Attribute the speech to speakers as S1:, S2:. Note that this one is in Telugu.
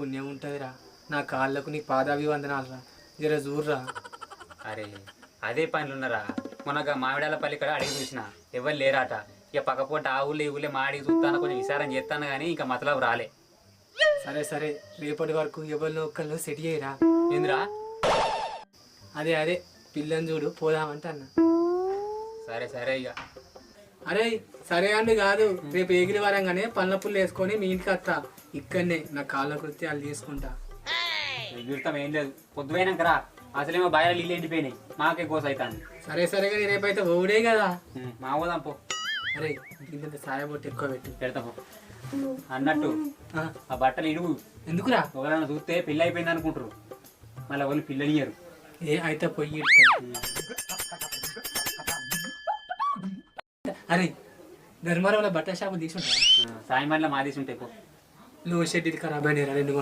S1: పుణ్యం ఉంటుందిరా. నా కాళ్ళకు నీ పాదాభివందనాలు రా జర చూర్రా
S2: అరే అదే పనులు ఉన్నారా మొన్నగా మామిడాల పల్లి ఇక్కడ అడిగి చూసిన. ఎవరు లేరాట. ఇక పక్కపోట ఆ ఊళ్ళో ఈ ఊళ్ళో మా అడిగి చూస్తాను కొంచెం విచారం చేస్తాను కానీ ఇంకా మతలబు రాలే.
S1: సరే సరే. రేపటి వరకు ఎవరినో ఒక్కళ్ళు సెట్ చేయరా.
S2: ఏందిరా?
S1: అదే అదే. పిల్లని చూడు పోదామంటే అన్న
S2: సరే సరే ఇక.
S1: అరే సరే అండి కాదు. రేపు ఎగిరి వరంగానే పళ్ళ పుల్లు వేసుకొని మీ ఇంటికి వస్తా. ఇక్కడనే నా కాళ్ళ కృత్యాలు చేసుకుంటా.
S2: ఎగురుతాం ఏం లేదు. పొద్దుపోయినాక రా. అసలేమో బయట నీళ్ళు ఎండిపోయినాయి. మాకే కోస అవుతాను
S1: సరే సరే కానీ రేపైతే ఓడే కదా.
S2: మా పోదాం పో.
S1: అరే ఇంత సాయబొట్టు ఎక్కువ పెట్టు.
S2: పెడతా పో. అన్నట్టు
S1: ఆ,
S2: బట్టలు ఇడుగు.
S1: ఎందుకురా?
S2: ఎవరైనా చూస్తే పెళ్ళి అయిపోయింది అనుకుంటారు. మళ్ళీ వాళ్ళు పిల్లనియరు
S1: ఏ అయితే పొయ్యి. అరే ధర్మారంలో బట్టల షాపు తీసుంటా
S2: సాయం మళ్ళీ మాదేసి ఉంటాయి పో.
S1: లో షెడ్ ఇది ఖరాబ్ అయినాయి రెండు